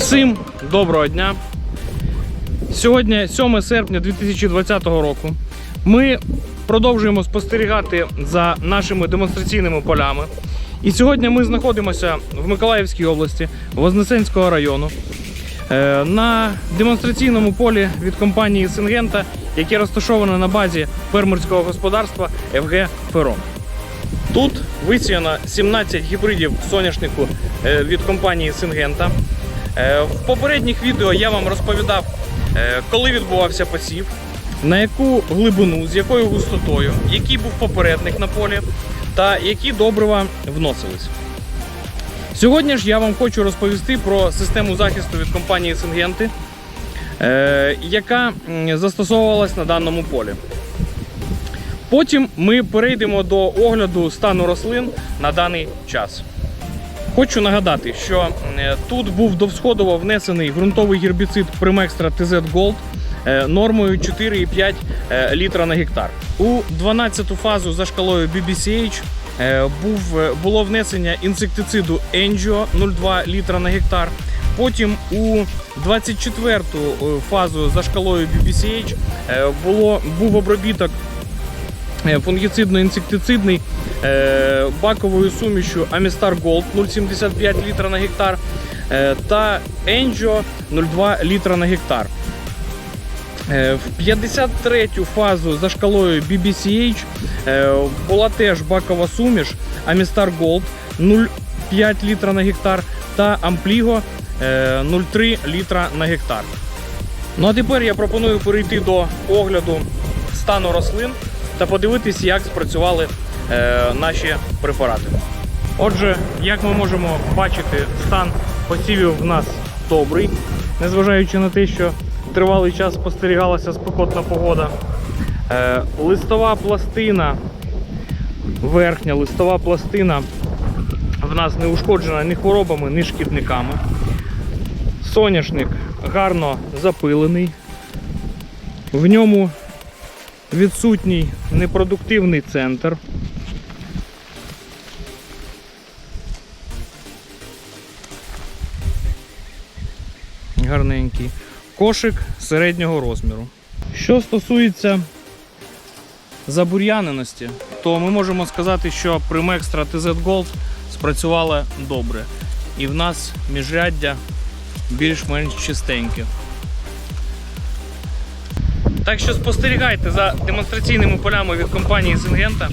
Всім доброго дня! Сьогодні 7 серпня 2020 року. Ми продовжуємо спостерігати за нашими демонстраційними полями. І сьогодні ми знаходимося в Миколаївській області, Вознесенського району, е, на демонстраційному полі від компанії Сингента, яке розташоване на базі фермерського господарства ФГ Ферон. Тут висіяно 17 гібридів соняшнику е, від компанії Сингента. Е, В попередніх відео я вам розповідав, е, коли відбувався посів, на яку глибину, з якою густотою, який був попередник на полі та які добрива вносились. Сьогодні ж я вам хочу розповісти про систему захисту від компанії Сингенти, е, яка застосовувалась на даному полі. Потім ми перейдемо до огляду стану рослин на даний час. Хочу нагадати, що е, тут був довсходово внесений ґрунтовий гербіцид Primextra TZ Gold е, нормою 4,5 е, літра на гектар. У 12-ту фазу за шкалою BBCH був, було внесення інсектициду Angio 0,2 літра на гектар. Потім у 24-ту е, фазу за шкалою BBCH було, був обробіток фунгіцидно-інсектицидний е, баковою сумішю Amistar Gold 0,75 літра на гектар е, та Angio 0,2 літра на гектар. Е, В 53-ю фазу за шкалою BBCH е, була теж бакова суміш Amistar Gold 0,5 літра на гектар та е, 0,3 літра на гектар. Ну а тепер я пропоную перейти до огляду стану рослин та подивитись, як спрацювали е, наші препарати. Отже, як ми можемо бачити, стан посівів в нас добрий, незважаючи на те, що тривалий час спостерігалася спекотна погода. Е, листова пластина, верхня листова пластина в нас не ушкоджена ні хворобами, ні шкідниками. Соняшник гарно запилений. В ньому відсутній непродуктивний центр. Гарненький. Кошик середнього розміру. Що стосується забур'яненості, то ми можемо сказати, що Primextra TZ Gold спрацювала добре. І в нас міжряддя більш-менш чистеньке. Так що спостерігайте за демонстраційними полями від компанії Сингента.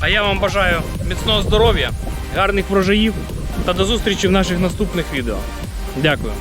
А я вам бажаю міцного здоров'я, гарних врожаїв та до зустрічі в наших наступних відео. Дякую.